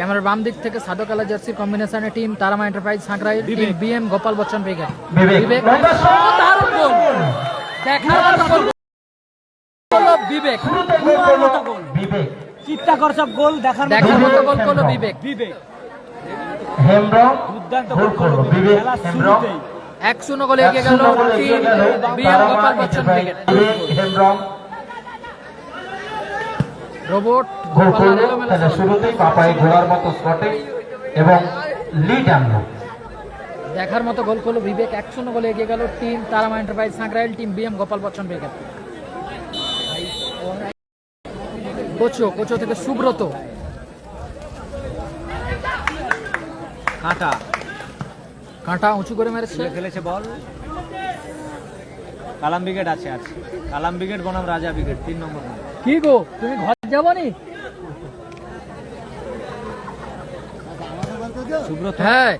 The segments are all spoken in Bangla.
ক্যামেরার বাম দিক থেকে সাদো কালা জার্সির কম্বিনেশনে team Tarama enterprise Sankrail team. BM Gopal Bachchan brigade. Bibek. Bibek. লম্বা শট। দারুণ গোল। দেখার গোল বিবেক। শুরুতে গোল করল বিবেক। চিত্তাকর্ষক গোল দেখার মতো দেখার মতো গোল করল বিবেক। বিবেক। হেমব্রম। দুর্দান্ত গোল করল বিবেক। হেমব্রম। এক শূন্য গোলে এগিয়ে গেল team BM Gopal Bachchan. Bibek Hembram. Robot goal করল তাহলে। শুরুতেই পাপায় ঘোড়ার মতো শটে এবং লিড আনলো। দেখার মতো গোল করল বিবেক এক শূন্য গোলে এগিয়ে গেল team Tarama enterprise Sankrail team BM Gopal Bachchan brigade কোচো কোচো থেকে সুব্রত। কাঁটা। কাঁটা উঁচু করে মেরেছে। ফেলেছে বল। কালাম ব্রিগেড আছে আছে। কালাম ব্রিগেড বনাম রাজা ব্রিগেড তিন নম্বর। কি গো তুমি ঘর যাব নি হ্যাঁ।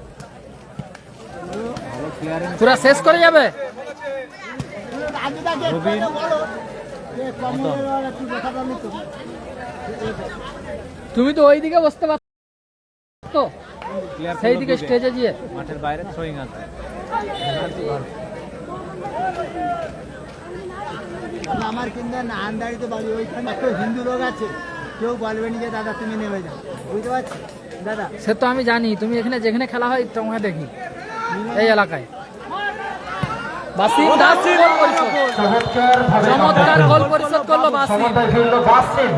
পুরা শেষ করে যাবে? তুমি তো ওইদিকে বসতে পারতো সেই দিকে স্টেজে গিয়ে। মাঠের বাইরে থ্রোয়িং আছে। আমার কিন্তু আন্দারিতে বাড়ি ওইখানে একটা হিন্দু লোক আছে কেউ বলবে না যে দাদা তুমি নেমে যাও। বুঝতে পারছি সে তো আমি জানি তুমি এখানে যেখানে খেলা হয় তোমাকে দেখি। এই এলাকায়। চমৎকার গোল পরিশোধ করল বাসিম সমতায় ফিরলো বাসিম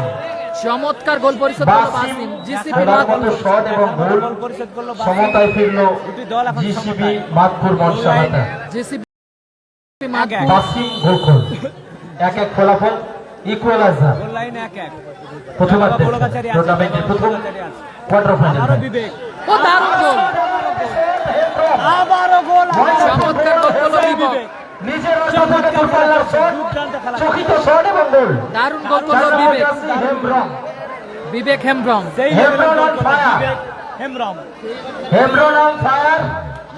চমৎকার গোল পরিশোধ করল বাসিম বাসিম জিসিপি ঘোড়ার মতো শট এবং গোল। গোল পরিশোধ করল সমতায় ফিরলো দুটি দল এখন জিসিবি মাদপুর মনসামাতা জিসিপি এক। বাসিম গোকুল এক এক ফলাফল ইকুয়ালাইজার গোল লাইন এক এক। প্রথমার্ধে টুর্নামেন্টের প্রথম। কোয়ার্টার ফাইনাল বিবেক ও দারুণ গোল আবারও গোল চমৎকার গোল বিবেক নিজের থেকে শট চকিত শট এবং গোল দারুণ গোল করল বিবেক হেমব্রম বিবেক হেমব্রম সেই হেমব্রম. বিবেক হেমব্রম হেমব্রম অন ফায়ার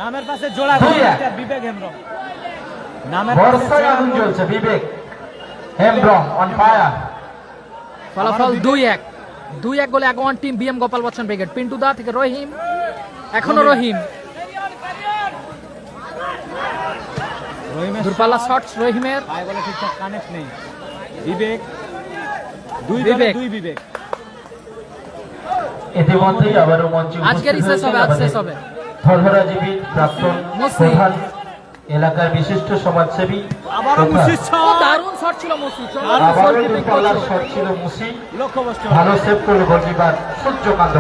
নামের পাশে জোড়া দুই গোল এক। বিবেক হেমব্রম নামের পাশে আগুন জ্বলছে বিবেক হেমব্রম অন ফায়ার ফলাফল দুই এক। দুই এক গোলে আগোয়ান team BM Gopal Bachchan brigade. Pintu da থেকে রহিম এখনও রহিম। দূরপাল্লা শটস রহিমের। বলে ঠিকঠাক কানেক্ট নেই বিবেক দুই বিবেক। দুই বিবেক। ইতিমধ্যেই আবারও মঞ্চে আজকেরই শেষ হবে আজ শেষ হবে। প্রাক্তন প্রধান এলাকার বিশিষ্ট সমাজসেবী ভালো সেভ করল গোলকিপার সূর্যকান্ত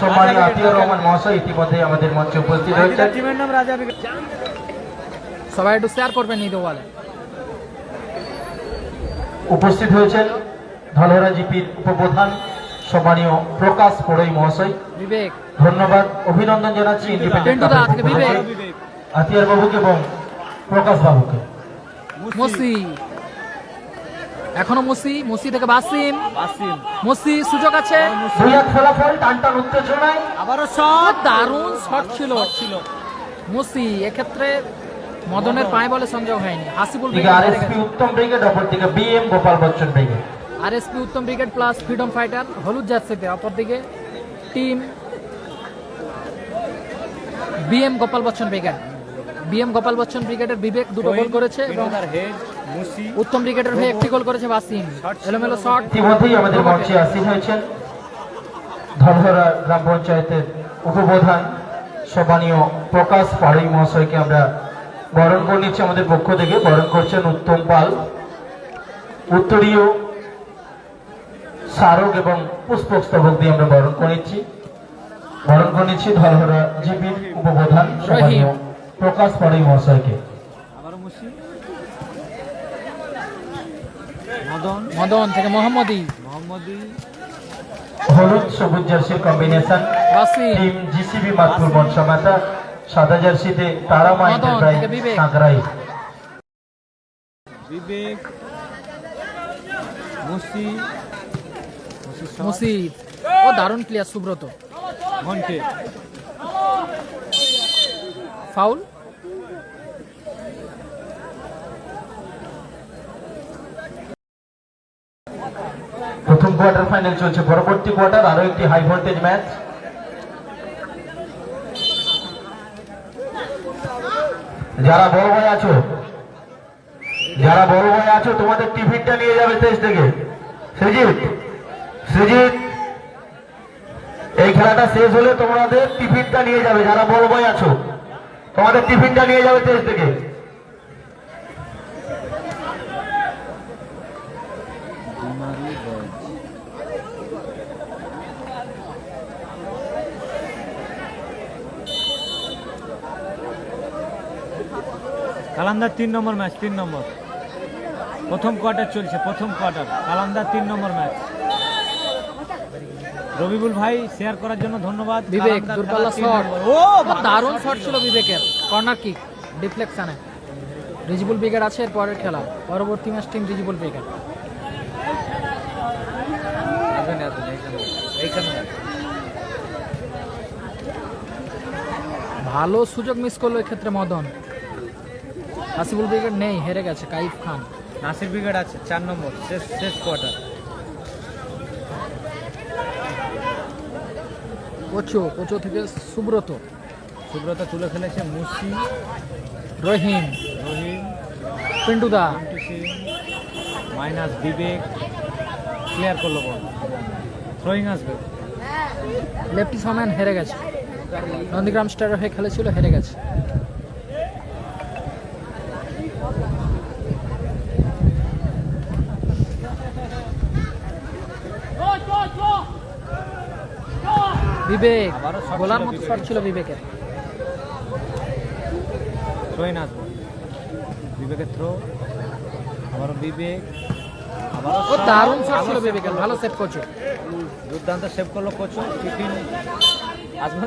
সম্মানীয় রহমান মহাশয় ইতিমধ্যে আমাদের মঞ্চে উপস্থিত সবাই একটু শেয়ার করবেন এই দেওয়ালে উপস্থিত হয়েছেন ধলহরা জিপির উপপ্রধান সম্মানীয় প্রকাশ পড়ই মহাশয়। ধন্যবাদ অভিনন্দন জানাচ্ছি ইন্ডিপেন্ডেন্ট আতিয়ার বাবুকে এবং প্রকাশ বাবুকে। মসি। এখনও মসি মসি থেকে বাসিম। বাসিম। মসি সুযোগ আছে। দুই এক ফলাফল টান টান উত্তেজনায়। আবারও শট। দারুণ শট ছিল। ছিল। মসি এক্ষেত্রে মদনের পায়ে বলে সংযোগ হয়নি। হাসিবুল দিকে আরএসপি উত্তম ব্রিগেড অপর দিকে BM Gopal Bachchan brigade. RSP Uttam brigade plus freedom fighter হলুদ জার্সিতে অপরদিকে team BM Gopal Bachchan brigade. BM Gopal Bachchan ব্রিগেডের বিবেক দুটো গোল করেছে এবং তার হেড মুসি উত্তম ব্রিগেডের হয়ে একটি গোল করেছে বাসিম। এলোমেলো শট ইতিমধ্যেই আমাদের মঞ্চে আসীন হয়েছেন ধরধরা গ্রাম পঞ্চায়েতের উপপ্রধান সম্মানীয় প্রকাশ পাড়ই মহাশয়কে আমরা বরণ করে নিচ্ছি আমাদের পক্ষ থেকে। বরণ করছেন উত্তম পাল উত্তরীয় স্মারক এবং পুষ্পস্তবক দিয়ে আমরা বরণ করে নিচ্ছি। বরণ করে নিচ্ছি ধরধরা জিপির উপপ্রধান সম্মানীয় প্রকাশ পাড়ই মহাশয়কে। মদন। মদন থেকে মোহাম্মদী। মোহাম্মদী। হলুদ সবুজ জার্সির কম্বিনেশন টিম জিসিবি মাতপুর বনসমাতা সাদা জার্সিতে সাঁকরাই বিবেক। মুসি মুসি ও দারুণ প্লেয়ার সুব্রত। ঘন্টে। ফাউল প্রথম কোয়ার্টার ফাইনাল চলছে। পরবর্তী কোয়ার্টার আরও একটি হাই ভোল্টেজ ম্যাচ যারা বড় ভাই আছো, যারা বড় ভাই আছো, তোমাদের টিফিনটা নিয়ে যাবে দেশ থেকে। সৃজিত সৃজিত, এই খেলাটা শেষ হলে তোমাদের টিফিনটা নিয়ে যাবে। যারা বড় ভাই আছো, তোমাদের টিফিনটা নিয়ে যাবে দেশ থেকে। কালান্দার তিন নম্বর ম্যাচ তিন নম্বর। প্রথম কোয়ার্টার চলছে প্রথম কোয়ার্টার কালান্দার তিন নম্বর ম্যাচ। রবিবুল ভাই শেয়ার করার জন্য ধন্যবাদ। বিবেক দূরপাল্লা শট ও দারুণ শট ছিল বিবেকের। কর্নার কিক ডিফ্লেকশনে। রিজিবুল ব্রিগেড আছে এর পরের খেলা। পরবর্তী ম্যাচ টিম রিজিবুল ব্রিগেড। ভালো সুযোগ মিস করল এক্ষেত্রে মদন। হাসিবুল ব্রিগেড নেই হেরে গেছে কাইফ খান। নাসির ব্রিগেড আছে চার নম্বর শেষ শেষ কোয়ার্টার। কোচো কোচো থেকে সুব্রত। সুব্রত তুলে ফেলেছে মুসি। রহিম। রহিম। পিন্টুদা। মাইনাস বিবেক। ক্লিয়ার করল বল। থ্রোয়িং আসবে। লেফটি সম্যান হেরে গেছে। নন্দীগ্রাম স্টার হয়ে খেলেছিল হেরে গেছে। বিবেক ছিল মতো শট ছিল বিবেকের। বিবেকের থ্রো আবারও বিবেক ও দারুণ শট ছিল বিবেকের ভালো। সেট করছ। দুর্দান্ত সেভ করল কোচ টিফিন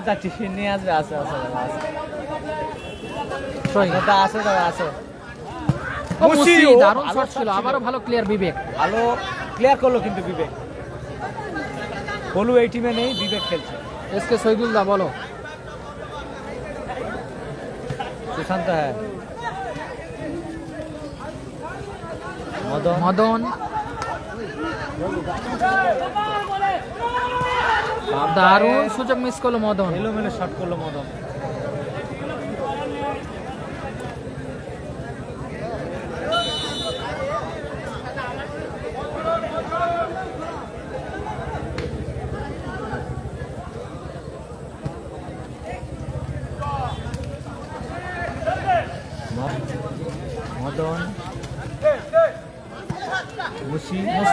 তার টিফিন নিয়ে আসবে আসে আসে আসে আসে। দাদা আসে দারুণ শট ছিল। আবারও ভালো ক্লিয়ার বিবেক। ভালো ক্লিয়ার করল কিন্তু বিবেক। বলু এই টিমে নেই বিবেক খেলছে। এসকে শহীদুল দা বলো। সুশান্ত হ্যাঁ। মদন। মদন। দারুণ সুযোগ মিস করল মদন। এলোমেলো শট করল মদন।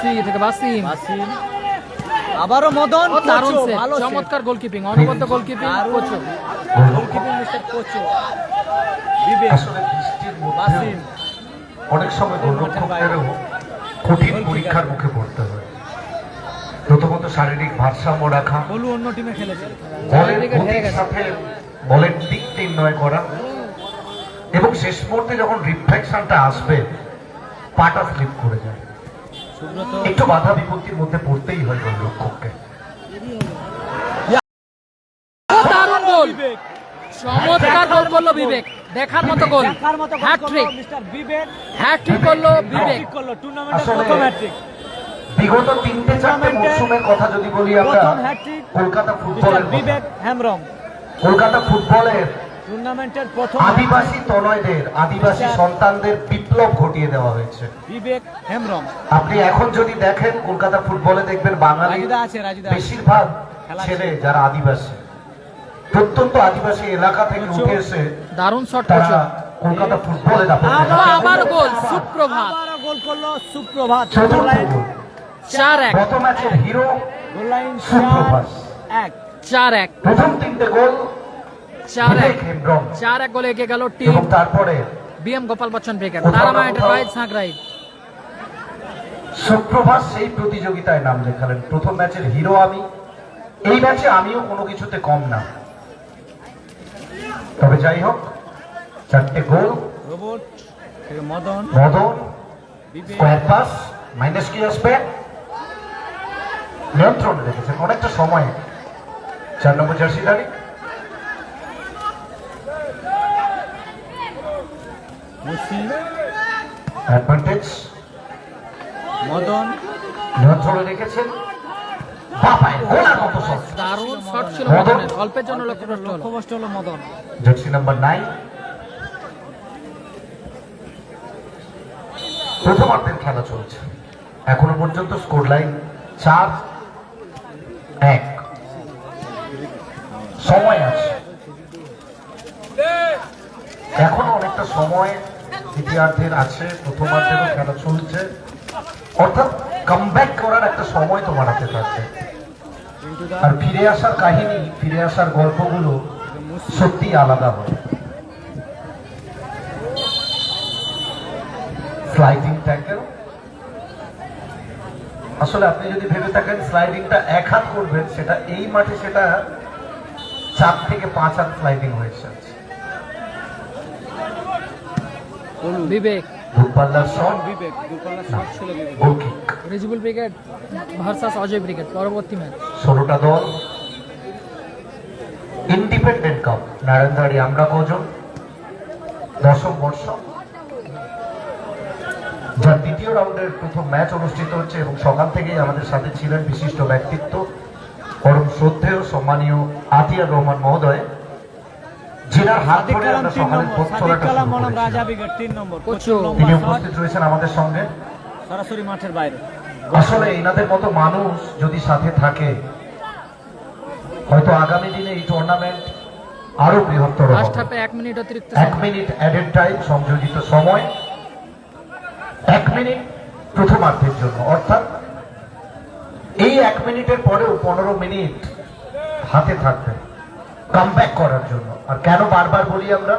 থেকে বাসিম আবারও মদন দারুণ সেট ভালো চমৎকার গোলকিপিং অনবদ্য গোলকিপিং কোচো গোলকিপিং মিস্টার কোচো বিবেক। আসলে বৃষ্টির মধ্যে বাসিম অনেক সময় গোলরক্ষকদেরও কঠিন পরীক্ষার মুখে পড়তে হয়। প্রথমত শারীরিক ভারসাম্য রাখা। বলু অন্য টিমে খেলেছে। বলের দিকে গতির সাথে বলের দিক নির্ণয় করা। এবং শেষ মুহূর্তে যখন রিফ্লেকশনটা আসবে পাটা স্লিপ করে যায়। একটু বাধা বিপত্তির মধ্যে পড়তেই হয় গোলরক্ষককে দারুণ গোল। চমৎকার গোল করল বিবেক। দেখার মতো গোল। দেখার মতো গোল করল মিস্টার বিবেক। করল বিবেক। করল টুর্নামেন্টের প্রথম হ্যাট্রিক বিগত তিনটে চারটে মৌসুমের কথা যদি বলি আমরা কলকাতা মিস্টার ফুটবলের বিবেক হ্যামরম কলকাতা ফুটবলের টুর্নামেন্টের প্রথম আদিবাসী তনয়দের আদিবাসী সন্তানদের বিপ্লব ঘটিয়ে দেওয়া হয়েছে। বিবেক হেমরম আপনি এখন যদি দেখেন কলকাতা ফুটবলে দেখবেন বাঙালি। বেশিরভাগ ছেলে যারা আদিবাসী। প্রত্যন্ত আদিবাসী এলাকা থেকে উঠে এসে দারুণ শট তারা কলকাতা ফুটবলে দাপট আবার- গোল সুপ্রভাত। গোল করল সুপ্রভাত। চতুর্থ গোল। চার এক। গত ম্যাচের হিরো গোল লাইন চার সুপ্রভাত এক। চার এক। প্রথম তিনটে গোল চার এক। হেমব্রম চার এক গোলে এগিয়ে গেল টিম। তারপরে BM Gopal Bachchan brigade Tarama enterprise Sankrail Suprabhat সেই প্রতিযোগিতায় নাম লেখালেন প্রথম ম্যাচের হিরো আমি। এই ম্যাচে আমিও কোনো কিছুতে কম না। তবে যাই হোক চারটে goal. Robot Madan? Madan square pass minus কি আসবে? নিয়ন্ত্রণে রেখেছেন। অনেকটা সময়। চার নম্বর জার্সিদারি মুসি অ্যাডভান্টেজ? মদন। নিয়ন্ত্রণে রেখেছেন? দারুণ শট ছিল মদনের অল্পের জন্য লক্ষ্য লক্ষ্যভ্রষ্ট হলো মদন। Jersey number nine. প্রথমার্ধের খেলা চলছে। এখনও পর্যন্ত স্কোর লাইন চার এক। সময় আছে। এখনও অনেকটা সময় দ্বিতীয়ার্ধের আছে প্রথমার্ধেরও খেলা চলছে। অর্থাৎ কামব্যাক করার একটা সময় তোমার হাতে থাকবে। আর ফিরে আসার কাহিনী, ফিরে আসার গল্পগুলো সত্যি আলাদা হয়। স্লাইডিং ট্যাকেল আসলে আপনি যদি ভেবে থাকেন স্লাইডিংটা এক হাত করবেন, সেটা এই মাঠে সেটা চার থেকে পাঁচ হাত স্লাইডিং হয়েছে। বিবেক। দূরপাল্লার শট? বিবেক? দূরপাল্লার শট ছিল Bibek. Goal brigade versus Ajay brigade পরবর্তী ম্যাচ ষোলোটা দল। ইন্ডিপেন্ডেন্ট কাপ নারায়ণধারী আমরা কজন? দশম বর্ষ। যার দ্বিতীয় রাউন্ডের প্রথম ম্যাচ অনুষ্ঠিত হচ্ছে এবং সকাল থেকেই আমাদের সাথে ছিলেন বিশিষ্ট ব্যক্তিত্ব পরম শ্রদ্ধেয় সম্মানীয় আতিয়ার রহমান মহোদয়। যিনার হাত ধরে আমরা তিন পথ চলাটা শুরু বনাম রাজা করেছিলাম। ব্রিগেড তিন নম্বর কোচ পঁচিশ নম্বর তিনি উপস্থিত রয়েছেন আমাদের সঙ্গে। সরাসরি মাঠের বাইরে। আসলে এনাদের মতো মানুষ যদি সাথে থাকে হয়তো আগামী দিনে এই টুর্নামেন্ট আরও বৃহত্তর হবে। এক মিনিট অতিরিক্ত এক মিনিট অ্যাডেড টাইম সংযোজিত সময়। এক মিনিট প্রথমার্ধের জন্য। অর্থাৎ এই এক মিনিটের পরেও পনেরো মিনিট হাতে থাকবে। কামব্যাক করার জন্য। আর কেন বারবার বলি আমরা?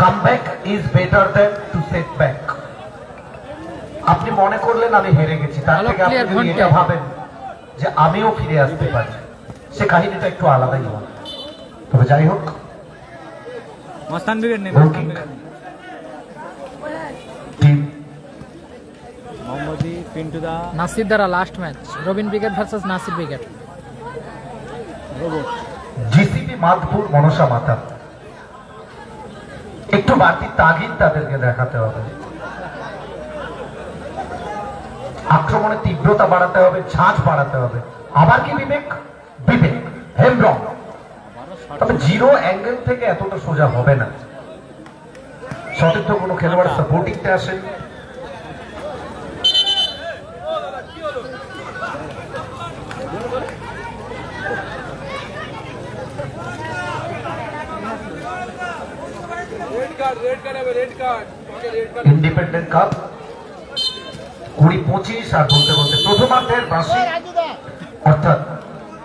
Comeback is better than to set back আপনি মনে করলেন আমি হেরে গেছি তার থেকে আপনি যদি এটা ভাবেন যে আমিও ফিরে আসতে পারি সে কাহিনীটা একটু আলাদাই হয় তবে যাই হোক। মস্তান ব্রিগেড নেই মোহাম্মদী পিন্টু দা। নাসির দ্বারা last match Robin brigade versus Nasir brigade. Robot. Madhpur Mansa Mata. একটু বাড়তি তাগিদ তাদেরকে দেখাতে হবে। আক্রমণের তীব্রতা বাড়াতে হবে, ঝাঁজ বাড়াতে হবে। আবার কি বিবেক? বিবেক, হেমব্রম। তবে জিরো অ্যাঙ্গেল থেকে এতটা সোজা হবে না। সতীর্থ কোনো খেলোয়াড় সাপোর্টিংতে আসেন ইন্ডিপেন্ডেন্ট কাপ কুড়ি পঁচিশ আর বলতে বলতে প্রথমার্ধের বাসি অর্থাৎ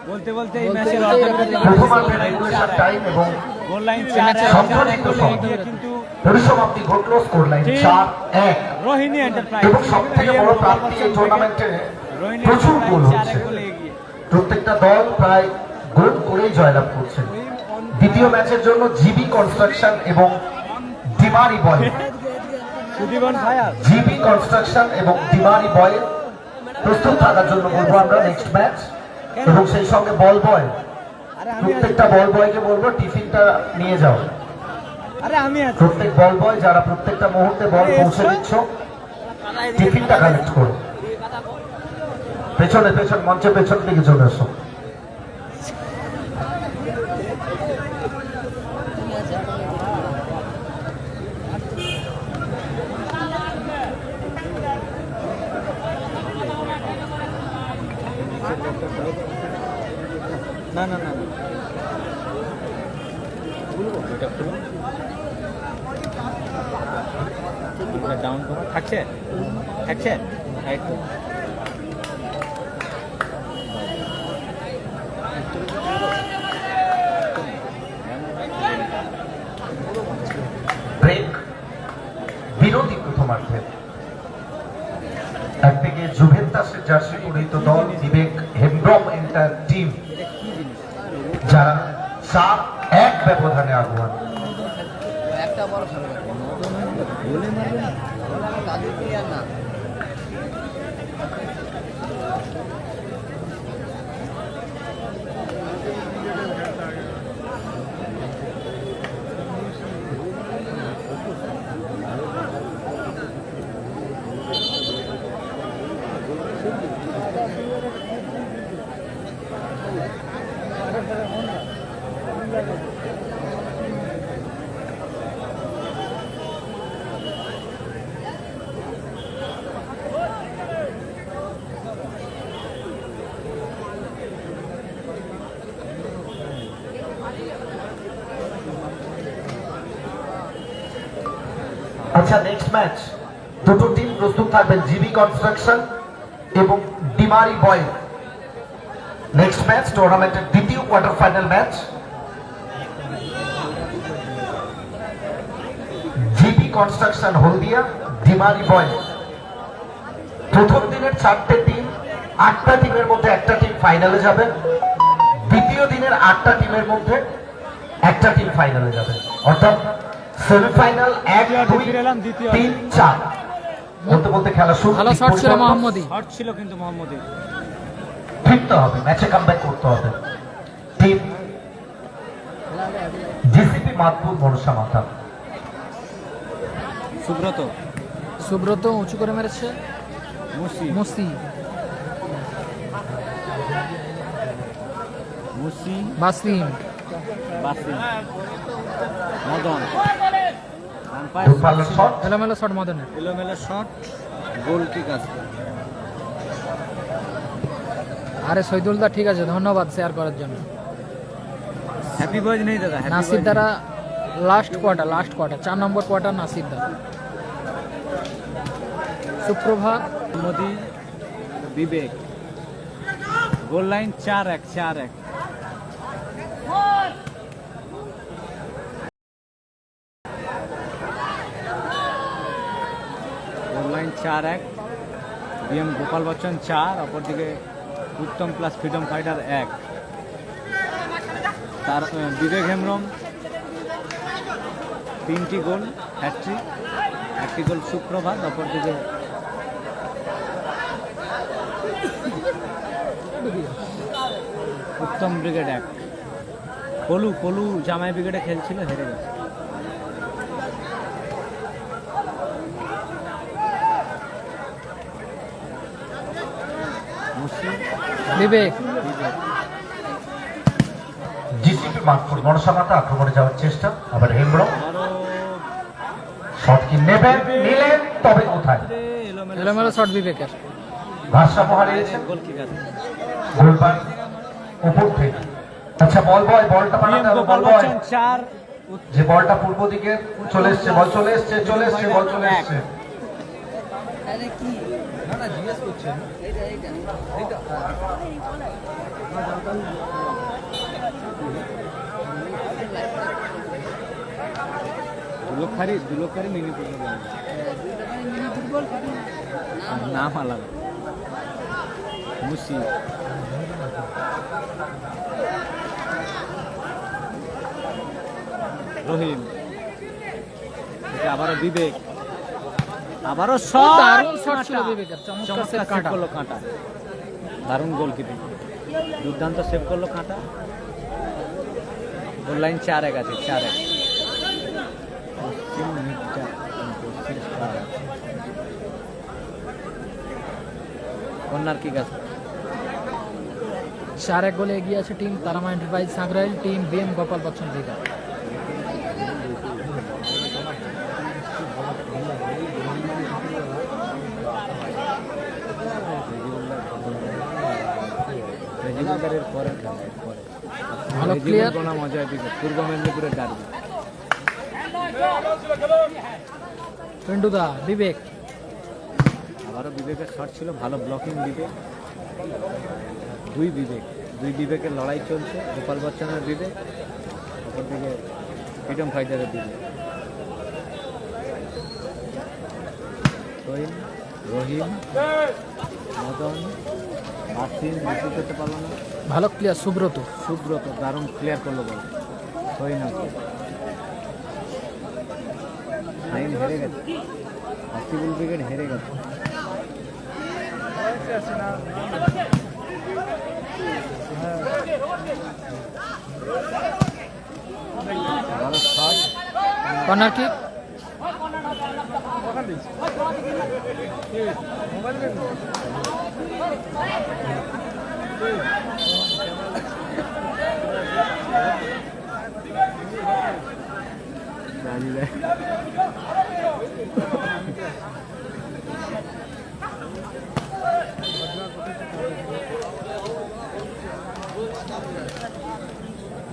বলতে বলতে এই ম্যাচের প্রথমার্ধের রেগুলেশন টাইম এবং গোল লাইন চার এক, সম্প্রতিত গোলে সময়। এগিয়ে কিন্তু পরিসমাপ্তি ঘটলো স্কোর লাইন চার এক। রোহিণী এন্টারপ্রাইজ এবং সব থেকে বড় প্রাপ্তি এই টুর্নামেন্টে প্রচুর গোল হচ্ছে এক গোলে এগিয়ে। প্রত্যেকটা দল প্রায় গোল করেই জয়লাভ করছে। দ্বিতীয় ম্যাচের জন্য জিবি কনস্ট্রাকশন এবং ডিমারি বয়। জিবি কনস্ট্রাকশন এবং ডিমারি বয় প্রস্তুত থাকার জন্য বলব আমরা নেক্সট ম্যাচ এবং সেই সঙ্গে বল বয়। প্রত্যেকটা বল বয়কে বলব টিফিনটা নিয়ে যাও। আরে আমি প্রত্যেক বল বয় যারা প্রত্যেকটা মুহূর্তে বল পৌঁছে দিচ্ছ টিফিনটা কালেক্ট করো। পেছনে পেছন মঞ্চের পেছন দিকে চলে এসো। না না না। খুলবো এটা খুলবো ডাউন করো। থাকছে? থাকছে? রাইট করো। ব্রেক একদিকে জুভেন্টাসের নেক্সট ম্যাচ। দুটো টিম প্রস্তুত থাকবেন জিবি কনস্ট্রাকশন এবং ডিমারি বয় নেক্সট ম্যাচ টুর্নামেন্টের দ্বিতীয় quarter final match. GB construction Haldia, ডিমারি বয় প্রথম দিনের চারটে টিম, আটটা টিমের মধ্যে একটা টিম ফাইনালে যাবে। দ্বিতীয় দিনের আটটা টিমের মধ্যে একটা টিম ফাইনালে যাবে। অর্থাৎ সেমিফাইনাল এক দুই। তিন চার। বলতে বলতে খেলা শুরু। ভালো শট ছিল মোহাম্মদী হট ছিল কিন্তু মোহাম্মদী ফিরতে হবে ম্যাচে কামব্যাক করতে হবে। টিম জিসিপি মাতপুর ভরসা মাথা। সুব্রত। সুব্রত উঁচু করে মেরেছে। মুসি। মুসি। মুসি। বাসিম। বাসি মদন। দূরপাল্লার শট। এলোমেলো শট মদনের। এলোমেলো শট গোল কিক আছে। আরে শহীদুলদা ঠিক আছে ধন্যবাদ শেয়ার করার জন্য। হ্যাপি বয়েজ নেই দাদা নাসির দ্বারা লাস্ট কোয়ার্টার লাস্ট কোয়ার্টার চার নম্বর কোয়ার্টার নাসির দ্বারা সুপ্রভাত। মোদি বিবেক। গোল লাইন চার এক চার এক। চার এক বিএম গোপাল বচ্চন চার, অপরদিকে উত্তম প্লাস ফ্রিডম ফাইটার এক। তার বিবেক হেমব্রম, তিনটি গোল হ্যাট্রিক একটি গোল সুপ্রভাত, অপরদিকে উত্তম ব্রিগেড এক। পলু পলু জামাই ব্রিগেডে খেলছিল, হেরে গেছে। বিবেক জিসিপি মাতপুর ভরসা আক্রমণে যাওয়ার চেষ্টা আবার আবারও শট কি নেবেন নিলেন তবে কোথায়? এলোমেলো শট বিবেকের। ভারসাম্য হারিয়েছেন গোল কিক আছে গোলবার উপর থেকে। আচ্ছা বল বয় বলটা পাঠাতে হবে বল বয়। চার। যে বলটা পূর্ব দিকে চলে এসছে বল চলে এসছে চলে এসছে বল চলে এসছে। দুলক্ষারি দুলক্ষারি মিনি ফুটবল নাম আলাদা। মুসি। রহিম। এটা আবারও বিবেক। আবারও শট দারুণ শট ছিল বিবেকের চমৎকার চমৎকার সেভ সেভ করল কাঁটা। দারুণ গোল দুর্দান্ত সেভ করল কাঁটা। গোল লাইন চার এক আছে চার এক চার এক গোলে এগিয়ে আছে team Tarama enterprise Sagrail team BM Gopal Bachchan Digha পরের খেলা পরে। ভালো রেজিমেন্ট clear। বনাম অজয় পূর্ব মেদিনীপুরের ডার্বি বিবেক। আবারও বিবেকের শট ছিল ভালো ব্লকিং বিবেক দুই বিবেক দুই বিবেকের লড়াই চলছে গোপাল বচ্চনের বিবেক অপরদিকে ফ্রিডম ফাইটারের বিবেক রহিম রহিম মদন আসিম রিসিভ করতে পারল না। ভালো প্লেয়ার সুব্রত। সুব্রত দারুণ ক্লিয়ার করল বল। আসিম আইন হেরে গেছে। হাসিবুল ব্রিগেড হেরে গেছে। কর্নার কিক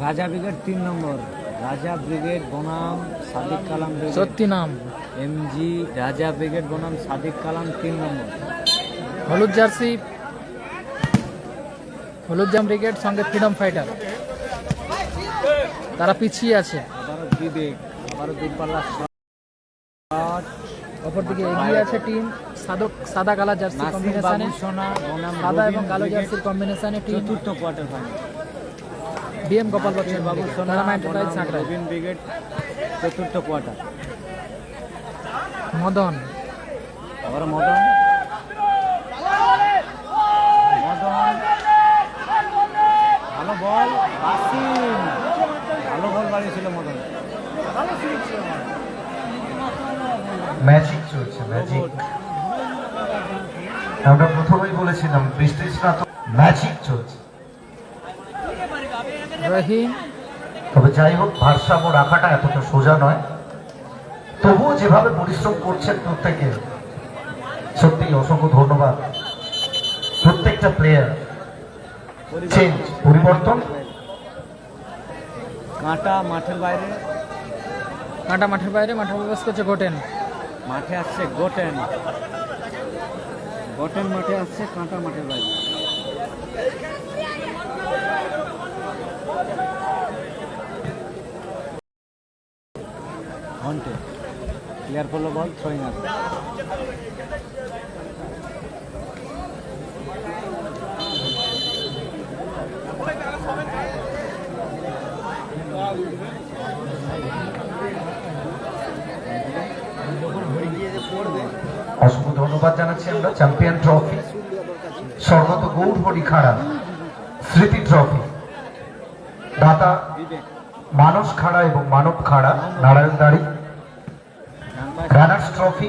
রাজা বিগের তিন নম্বর। রাজা ব্রিগেড বনাম সাদিক কালাম সত্যি নাম। এমজি রাজা ব্রিগেড বনাম সাদিক কালাম তিন নম্বর। হলুদ জার্সি হলুদ জাম ব্রিগেড সঙ্গে ফ্রিডম ফাইটার। তারা পিছিয়ে আছে। আবারও বিবেক আবারও অপরদিকে এগিয়ে আছে টিম সাদক সাদা কালা জার্সি কম্বিনেশনে সোনা সাদা এবং কালো জার্সির কম্বিনেশনে টিম চতুর্থ quarter final BM Gopal Bachchan Babu Babu Sona Tara enterprise Robin brigade চতুর্থ কোয়ার্টার মদন। আবারও মদন। মদন। ভালো বল বাসিম ভালো বল বাড়িয়েছিল মদন। ম্যাজিক চলছে ম্যাজিক আমরা প্রথমেই বলেছিলাম বৃষ্টির স্নাত ম্যাজিক চলছে। রহিম। তবে যাই হোক ভারসাম্য রাখাটা এতটা সোজা নয়। তবুও যেভাবে পরিশ্রম করছেন প্রত্যেকে সত্যি অসংখ্য ধন্যবাদ। প্রত্যেকটা প্লেয়ার চেঞ্জ পরিবর্তন। কাঁটা মাঠের বাইরে। কাঁটা মাঠের বাইরে মাঠে প্রবেশ করছে গোটেন। মাঠে আসছে গোটেন। গোটেন মাঠে আসছে কাঁটা মাঠের বাইরে। ঘন্টে ক্লিয়ার করল বল থ্রোয়িং আসবে অসংখ্য ধন্যবাদ জানাচ্ছি আমরা, চ্যাম্পিয়ন ট্রফি স্বর্গত গৌরহরি খাড়া, স্মৃতি ট্রফি। দাতা মানস খাড়া এবং মানব খাড়া নারায়ণদাড়ি ডান পায়ে রানার্স ট্রফি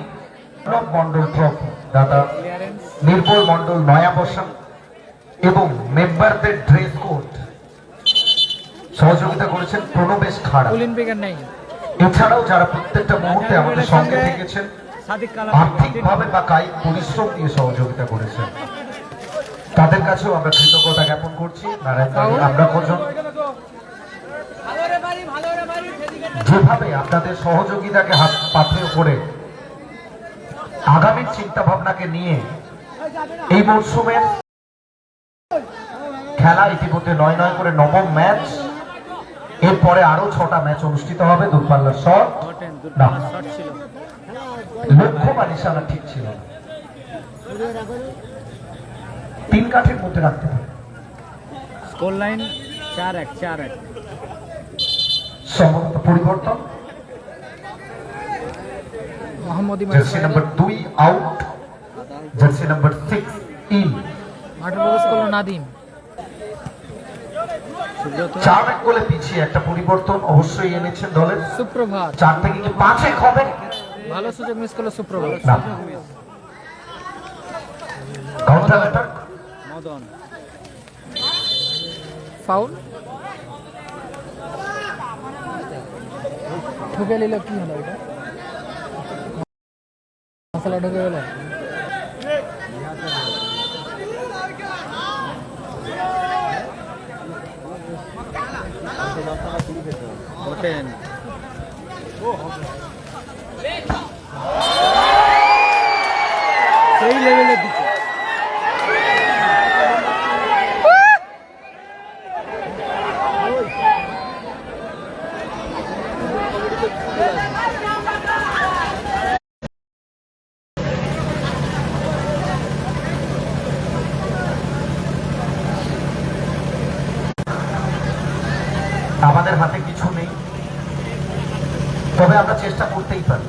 মন্ডল ট্রফি দাতা নির্মল মন্ডল নয়া বসা এবং মেম্বারদের ড্রেস কোড সহযোগিতা করেছেন প্রণবেশ খাড়া। এছাড়াও যারা প্রত্যেকটা মুহূর্তে আমাদের সঙ্গে থেকেছেন আর্থিকভাবে বা কায়িক পরিশ্রম দিয়ে সহযোগিতা করেছেন। তাদের কাছেও আমরা কৃতজ্ঞতা জ্ঞাপন করছি। নারায়ণ আমরা কজন? যেভাবে আপনাদের সহযোগিতাকে হাত পাথেয় করে আগামীর চিন্তা ভাবনাকে নিয়ে এই মরশুমের খেলা ইতিমধ্যে নয় নয় করে নবম ম্যাচ, এরপরে আরও ছটা ম্যাচ অনুষ্ঠিত হবে, দূরপাল্লার শট। না লক্ষ্য বা নিশানা ঠিক ছিল তিন কাঠের মধ্যে রাখতে হবে। স্কোর লাইন চার এক চার এক। সম্ভবত পরিবর্তন। জার্সি নাম্বার দুই out jersey number six in মাঠে প্রবেশ করল নাদিম। চার এক গোলে পিছিয়ে একটা পরিবর্তন অবশ্যই এনেছেন দলের। সুপ্রভাত। চার থেকে কি পাঁচ এক হবে? ভালো সুযোগ মিস করল Suprabhat. Counter attack Madan foul? ঢুকে নিল কি হলো এটা? মশলা ঢুকে গেল? ঘটেন সেই লেভেলের দিকে আমাদের হাতে কিছু নেই তবে আমরা চেষ্টা করতেই পারি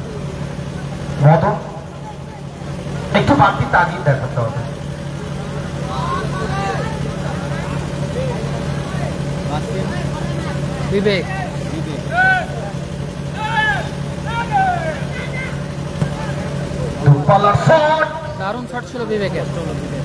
মদন একটু বাড়তি তাগিদ দেখাতে হবে বাসিম বিবেক বিবেক দূরপাল্লার শট দারুণ শট ছিল বিবেকের চলো বিবেক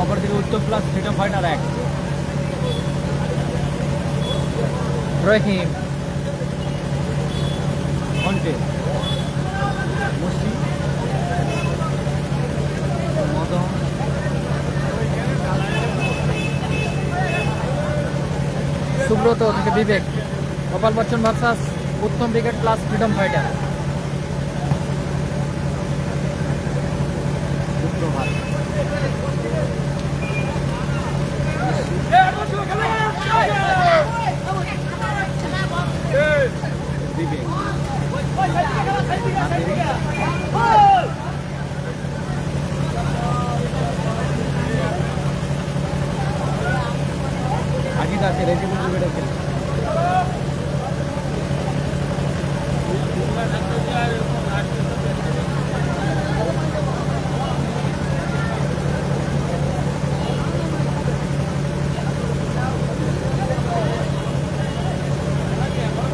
ম্যাচ রেজিবুল কোনা মজা রোহিত গোল লাইন চার এক চার এক গোপাল বচ্চন চার অপর দিকে উত্তম প্লাস ফ্রিডম ফাইটার এক রহিম। ঘন্টে। মদন সুব্রত থেকে Bibek. Gopal Bachchan versus Uttam brigade plus freedom fighter Suprabhat Bibek Ajid আছে রেজিবুল ব্রিগেডের খেলে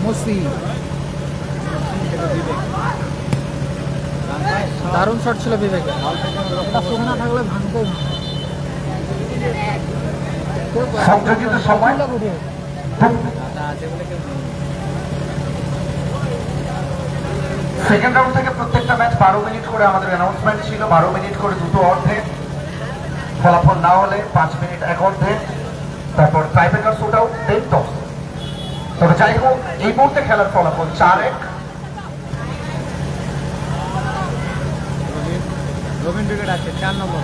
মুসি সেটা বিবেক রানসায় সব দারুণ শট ছিল না থাকলে ভাঙতে সংযোজিত সময়। সেকেন্ড রাউন্ড থেকে প্রত্যেকটা ম্যাচ বারো মিনিট করে আমাদের অ্যানাউন্সমেন্ট ছিল। বারো মিনিট করে দুটো অর্ধে ফলাফল না হলে পাঁচ মিনিট এক অর্ধে তারপর tiebreaker shoot out then toss তবে যাই হোক এই মুহূর্তে খেলার ফলাফল চার এক। রবিন ব্রিগেড আছে চার নম্বর।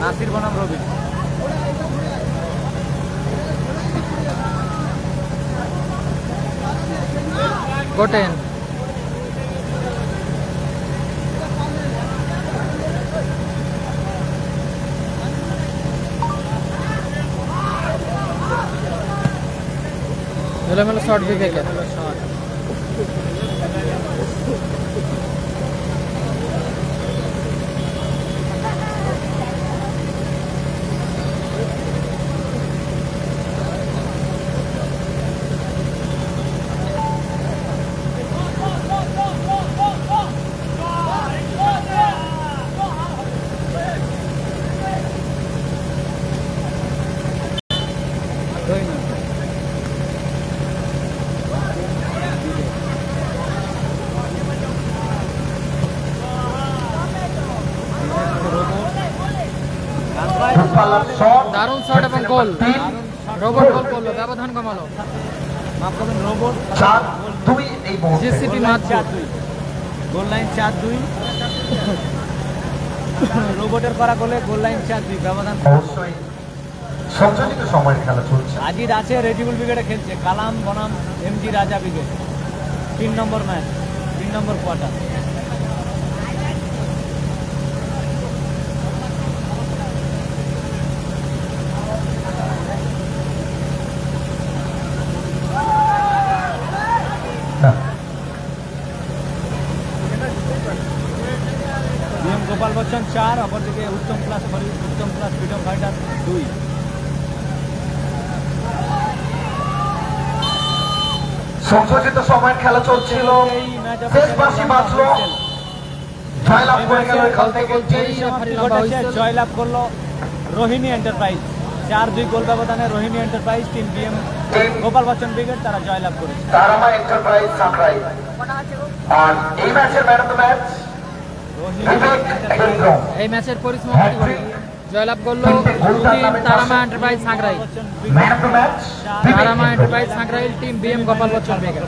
নাসির বনাম রবিন। গোটেন। এলোমেলো শট বিবেকের শট দুই নম্বর দূরপাল্লার শট দারুণ শট এবং গোল রোবট গোল করল ব্যবধান কমালো। মাফ করবেন রোবট চার দুই এই মুহূর্তে। জিসিপি মাত্র। চার দুই। গোল লাইন চার দুই। রোবটের করা গোলে গোল লাইন চার দুই। ব্যবধান অবশ্যই। সংযোজিত সময়ের খেলা চলছে। আজিদ আছে রেজিবুল ব্রিগেডে খেলছে। কালাম বনাম এমজি রাজা ব্রিগেড তিন নম্বর ম্যাচ তিন নম্বর কোয়ার্টার না বিএম গোপাল বচ্চন চার অপরদিকে Uttam class Uttam class freedom fighter দুই। সংযোজিত সময়ের খেলা চলছিল। শেষ বাজলো। জয়লাভ করে গেল এখান থেকে করল রোহিণী এন্টারপ্রাইজ চার দুই গোল ব্যবধানে Rohini enterprise team BM Gopal Bachchan brigade তারা জয়লাভ করেছে। তারামা এন্টারপ্রাইজ সানরাইজ আর এই ম্যাচের man of the match Rohini Bibek enterprise Hembram এই ম্যাচের পরিসমাপ্তি হলো জয়লাভ করল team Tarama enterprise Sankrail Tarama enterprise Sankrail team BM Gopal Bachchan বেগের